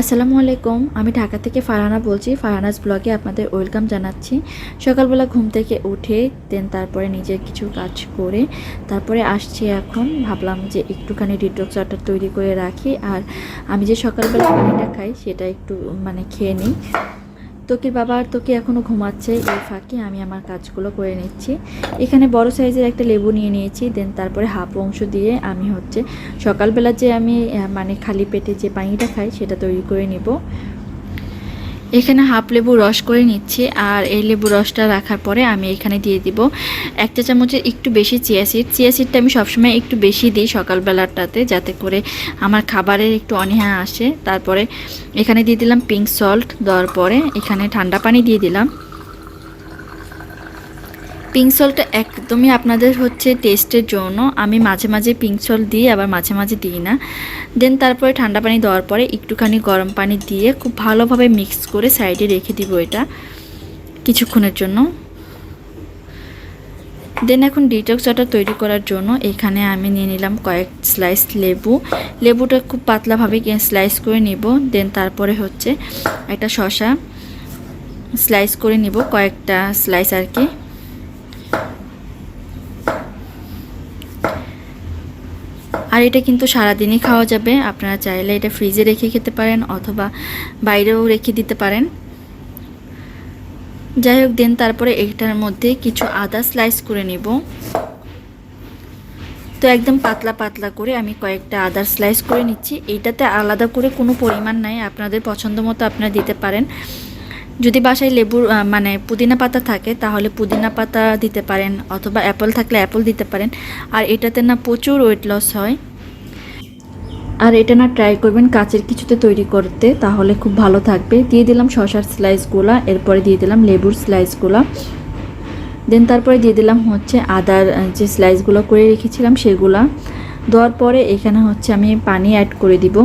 আসসালামু আলাইকুম, আমি ঢাকা থেকে ফারহানা বলছি, ফারহানাস ব্লগে আপনাদের ওয়েলকাম জানাচ্ছি। সকালবেলা ঘুম থেকে উঠে দেন তারপরে নিজের কিছু কাজ করে, তারপরে আসছি এখন। ভাবলাম যে একটুখানি ডিটক্স ওয়াটার তৈরি করে রাখি, আর আমি যে সকালবেলা পানিটা খাই, সেটা একটু মানে খেয়ে নিই। তোকির বাবা আর তোকে এখনও ঘুমাচ্ছে, এই ফাঁকে আমি আমার কাজগুলো করে নিচ্ছি। এখানে বড় সাইজের একটা লেবু নিয়ে নিয়েছি, দেন তারপরে হাফ অংশ দিয়ে আমি হচ্ছে সকালবেলা যে আমি মানে খালি পেটে যে পানিটা খাই, সেটা তৈরি করে নিব। এখানে হাফ লেবু রস করে নিচ্ছি আর এই লেবু রসটা রাখার পরে আমি এখানে দিয়ে দিব এক চা চামচের একটু বেশি চিয়া সিড। চিয়া সিডটা আমি সবসময় একটু বেশি দিই সকালবেলাটাতে যাতে করে আমার খাবারের একটু অনীহা আসে। তারপরে এখানে দিয়ে দিলাম পিঙ্ক সল্ট দেওয়ার পরে এখানে ঠান্ডা পানি দিয়ে দিলাম। পিঙ্ক সল্টটা একদমই আপনাদের হচ্ছে টেস্টের জন্য। আমি মাঝে মাঝে পিঙ্ক সল্ট দিই আবার মাঝে মাঝে দিই না। দেন তারপরে ঠান্ডা পানি দেওয়ার পরে একটুখানি গরম পানি দিয়ে খুব ভালোভাবে মিক্স করে সাইডে রেখে দিব এটা কিছুক্ষণের জন্য। দেন এখন ডিটক্স ওয়াটার তৈরি করার জন্য এখানে আমি নিয়ে নিলাম কয়েক স্লাইস লেবু। লেবুটা খুব পাতলাভাবে স্লাইস করে নিব। দেন তারপরে হচ্ছে একটা শশা স্লাইস করে নিব কয়েকটা স্লাইস আর কি। আর এটা কিন্তু সারাদিনই খাওয়া যাবে। আপনারা চাইলে এটা ফ্রিজে রেখে খেতে পারেন অথবা বাইরেও রেখে দিতে পারেন। যাই হোক, দেন তারপরে এটার মধ্যে কিছু আদা স্লাইস করে নিব। তো একদম পাতলা পাতলা করে আমি কয়েকটা আদার স্লাইস করে নিচ্ছি। এইটাতে আলাদা করে কোনো পরিমাণ নাই, আপনাদের পছন্দ মতো আপনারা দিতে পারেন। যদি বাসায় লেবুর মানে পুদিনা পাতা থাকে, তাহলে পুদিনা পাতা দিতে পারেন অথবা অ্যাপল থাকলে অ্যাপল দিতে পারেন। আর এটাতে না প্রচুর ওয়েট লস হয়। আর এটা না ট্রাই করবেন কাচের কিছুতে তৈরি করতে, তাহলে খুব ভালো থাকবে। দিয়ে দিলাম শশার স্লাইসগুলো এরপরে দিয়ে দিলাম লেবুর স্লাইসগুলো দেন তারপরে দিয়ে দিলাম হচ্ছে আদার যে স্লাইসগুলো করে রেখেছিলাম সেগুলা। দেওয়ার পরে এখানে হচ্ছে আমি পানি অ্যাড করে দিব।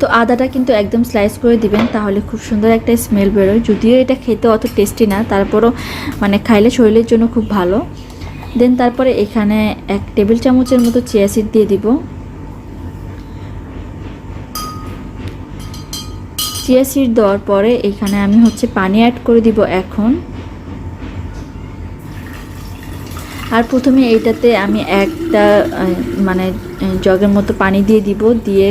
তো আদাটা কিন্তু একদম স্লাইস করে দিবেন, তাহলে খুব সুন্দর একটা স্মেল বেরোয়। যদিও এটা খেতে অত টেস্টি না, তারপরও মানে খাইলে শরীরের জন্য খুব ভালো। দেন তারপরে এখানে এক টেবিল চামচের মতো চিয়া সিড দিয়ে দিব। চিয়া সিড দেওয়ার পরে এখানে আমি হচ্ছে পানি অ্যাড করে দিব এখন। আর প্রথমে এইটাতে আমি একটা মানে জগের মতো পানি দিয়ে দিব, দিয়ে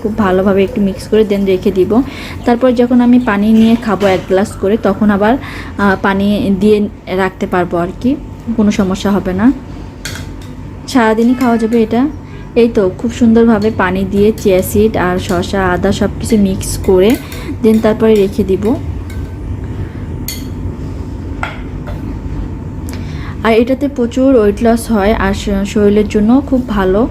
খুব ভালোভাবে একটু মিক্স করে দেন রেখে দিব। তারপর যখন আমি পানি নিয়ে খাব এক গ্লাস করে, তখন আবার পানি দিয়ে রাখতে পারব আর কি। কোনো সমস্যা হবে না। সারাদিনই খাওয়া যাবে এটা। এই তো, খুব সুন্দরভাবে পানি দিয়ে চিয়াসিড আর শসা, আদা সব কিছু মিক্স করে দেন তারপরে রেখে দিব। আর এটাতে প্রচুর ওয়েট লস হয় আর শরীরের জন্য খুব ভালো।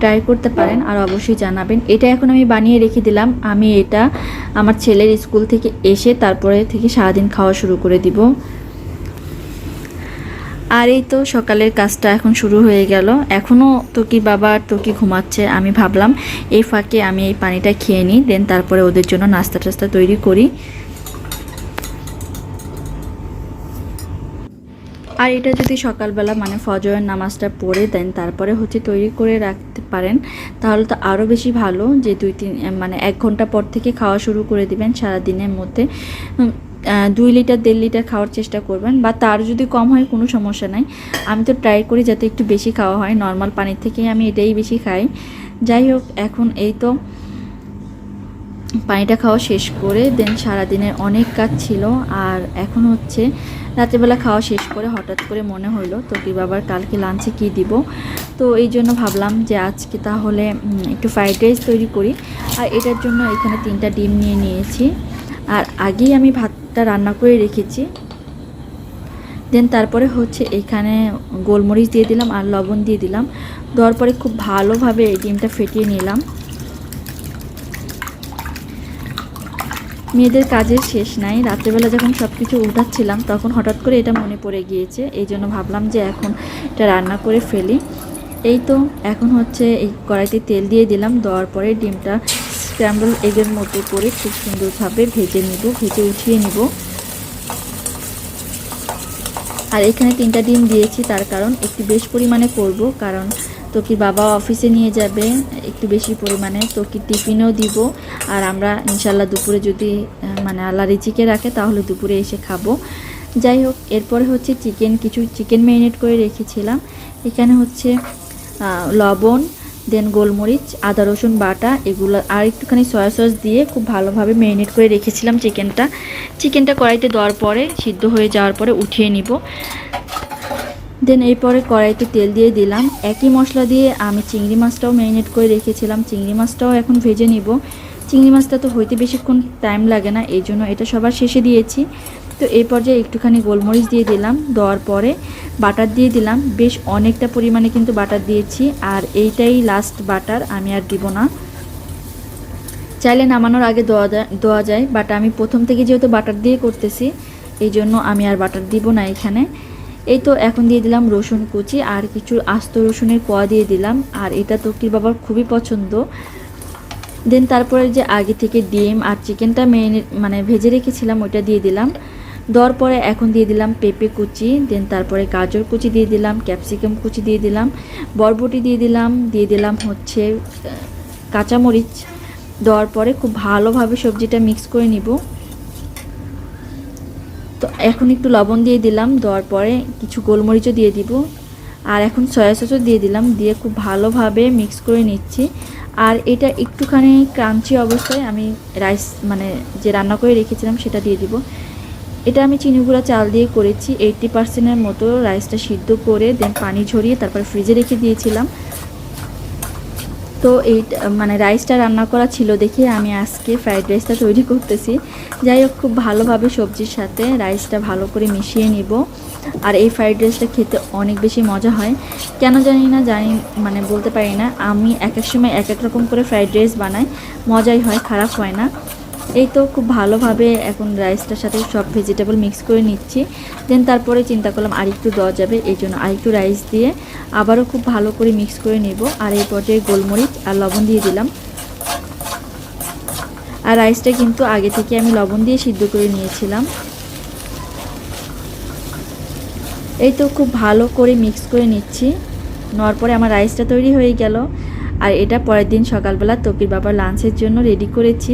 ট্রাই করতে পারেন আর অবশ্যই জানাবেন। এটা এখন আমি বানিয়ে রেখে দিলাম। আমি এটা আমার ছেলের স্কুল থেকে এসে তারপরে থেকে সারাদিন খাওয়া শুরু করে দিব। আর এই তো সকালের কাজটা এখন শুরু হয়ে গেল। এখনও তোকি বাবা আর তোকি ঘুমাচ্ছে, আমি ভাবলাম এই ফাঁকে আমি এই পানিটা খেয়ে নিই, দেন তারপরে ওদের জন্য নাস্তা টাস্তা তৈরি করি। আর এটা যদি সকালবেলা মানে ফজরের নামাজটা পড়ে, দেন তারপরে হচ্ছে তৈরি করে রাখতে পারেন, তাহলে তো আরও বেশি ভালো যে দুই তিন মানে এক ঘণ্টা পর থেকে খাওয়া শুরু করে দিবেন সারা দিনের মধ্যে। দুই লিটার, দেড় লিটার খাওয়ার চেষ্টা করবেন, বা তার যদি কম হয় কোনো সমস্যা নাই। আমি তো ট্রাই করি যাতে একটু বেশি খাওয়া হয় নর্মাল পানির থেকে আমি এটাই বেশি খাই। যাই হোক, এখন এই তো পানিটা খাওয়া শেষ করে দেন সারাদিনের অনেক কাজ ছিল, আর এখন হচ্ছে রাত্রেবেলা খাওয়া শেষ করে হঠাৎ করে মনে হলো, তো কি বাবার কালকে লাঞ্চে কি দিব? তো এই জন্য ভাবলাম যে আজকে তাহলে একটু ফ্রাইড রাইস তৈরি করি। আর এটার জন্য এখানে তিনটা ডিম নিয়ে নিয়েছি। আর আগেই আমি ভাতটা রান্না করে রেখেছি। দেন তারপরে হচ্ছে এখানে গোলমরিচ দিয়ে দিলাম আর লবণ দিয়ে দিলাম। দেওয়ার পরে খুব ভালোভাবে এই ডিমটা ফেটিয়ে নিলাম। মেয়েদের কাজের শেষ নাই। রাত্রেবেলা যখন সব কিছু উঠাচ্ছিলাম, তখন হঠাৎ করে এটা মনে পড়ে গিয়েছে। এই জন্য ভাবলাম যে এখন এটা রান্না করে ফেলি। এই তো, এখন হচ্ছে এই কড়াইতে তেল দিয়ে দিলাম। দেওয়ার পরে ডিমটা স্ক্র্যাম্বল এগের মতো করে খুব সুন্দরভাবে ভেজে নিব, ভেজে উঠিয়ে নিব। আর এখানে তিনটা ডিম দিয়েছি, তার কারণ একটু বেশ পরিমাণে করব, কারণ তোকির বাবা অফিসে নিয়ে যাবে, একটু বেশি পরিমাণে তোকির টিফিনও দিব। আর আমরা ইনশাল্লাহ দুপুরে যদি মানে আল্লাহ রিচিকে রাখে, তাহলে দুপুরে এসে খাব। যাই হোক, এরপরে হচ্ছে চিকেন, কিছু চিকেন ম্যারিনেট করে রেখেছিলাম। এখানে হচ্ছে লবণ দেন গোলমরিচ, আদা, রসুন, বাটা, এগুলো আর একটুখানি সয়া সস দিয়ে খুব ভালোভাবে ম্যারিনেট করে রেখেছিলাম চিকেনটা। চিকেনটা কড়াইতে দেওয়ার পরে, সিদ্ধ হয়ে যাওয়ার পরে উঠিয়ে নিব। দেন এরপরে কড়াইতে তেল দিয়ে দিলাম। একই মশলা দিয়ে আমি চিংড়ি মাছটাও ম্যারিনেট করে রেখেছিলাম। চিংড়ি মাছটাও এখন ভেজে নিব। চিংড়ি মাছটা তো হইতে বেশিক্ষণ টাইম লাগে না এই জন্য এটা সবার শেষে দিয়েছি। তো এই পর্যায়ে একটুখানি গোলমরিচ দিয়ে দিলাম, দেওয়ার পরে বাটার দিয়ে দিলাম। বেশ অনেকটা পরিমাণে কিন্তু বাটার দিয়েছি আর এইটাই লাস্ট বাটার, আমি আর দিব না। চাইলে নামানোর আগে দেওয়া দেওয়া যায় বাট আমি প্রথম থেকে যেহেতু বাটার দিয়ে করতেছি, এই জন্য আমি আর বাটার দিব না এখানে। এই তো এখন দিয়ে দিলাম রসুন কুচি আর কিছু আস্ত রসুনের কোয়া দিয়ে দিলাম, আর এটা তকির বাবার খুবই পছন্দ। দেন তারপরে যে আগে থেকে ডিম আর চিকেনটা মেনে মানে ভেজে রেখেছিলাম, ওইটা দিয়ে দিলাম। দেওয়ার পরে এখন দিয়ে দিলাম পেঁপে কুচি দেন তারপরে গাজর কুচি দিয়ে দিলাম ক্যাপসিকাম কুচি দিয়ে দিলাম, বরবটি দিয়ে দিলাম দিয়ে দিলাম হচ্ছে কাঁচামরিচ। দেওয়ার পরে খুব ভালোভাবে সবজিটা মিক্স করে নিব। তো এখন একটু লবণ দিয়ে দিলাম, দেওয়ার পরে কিছু গোলমরিচও দিয়ে দিব। আর এখন সয়া সসও দিয়ে দিলাম, দিয়ে খুব ভালোভাবে মিক্স করে নিচ্ছি। আর এটা একটুখানি ক্রাঞ্চি অবস্থায় আমি রাইস মানে যে রান্না করে রেখেছিলাম সেটা দিয়ে দিব। এটা আমি চিনিগুড়া চাল দিয়ে করেছি এইটটি পার্সেন্টের মতো রাইসটা সিদ্ধ করে দেন পানি ঝরিয়ে তারপর ফ্রিজে রেখে দিয়েছিলাম। তো এই মানে রাইসটা রান্না করা ছিল দেখে আমি আজকে ফ্রাইড রাইসটা তৈরি করতেছি। যাই হোক, খুব ভালোভাবে সবজির সাথে রাইসটা ভালো করে মিশিয়ে নিব। আর এই ফ্রাইড রাইসটা খেতে অনেক বেশি মজা হয়। কেন জানি না, জানি মানে বলতে পারি না। আমি এক এক সময় এক এক রকম করে ফ্রাইড রাইস বানাই, মজাই হয়, খারাপ হয় না। এই তো খুব ভালোভাবে এখন রাইসটার সাথে সব ভেজিটেবল মিক্স করে নিচ্ছি। দেন তারপরে চিন্তা করলাম আরেকটু দেওয়া যাবে, এই জন্য আরেকটু রাইস দিয়ে আবারও খুব ভালো করে মিক্স করে নেব। আর এই পর্যায়ে গোলমরিচ আর লবণ দিয়ে দিলাম। আর রাইসটা কিন্তু আগে থেকে আমি লবণ দিয়ে সিদ্ধ করে নিয়েছিলাম। এই তো খুব ভালো করে মিক্স করে নিচ্ছি। নেওয়ার পরে আমার রাইসটা তৈরি হয়ে গেল। আর এটা পরের দিন সকালবেলা তকির বাবা লাঞ্চের জন্য রেডি করেছি।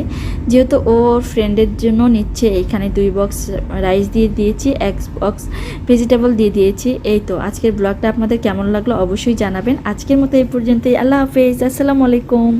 যেহেতু ওর ফ্রেন্ডের জন্য নিচ্ছে এইখানে দুই বক্স রাইস দিয়ে দিয়েছি, এক বক্স ভেজিটেবল দিয়ে দিয়েছি। এই তো, আজকের ব্লগটা আপনাদের কেমন লাগল অবশ্যই জানাবেন। আজকের মতো এই পর্যন্তই। আল্লাহ হাফেজ, আসসালামু আলাইকুম।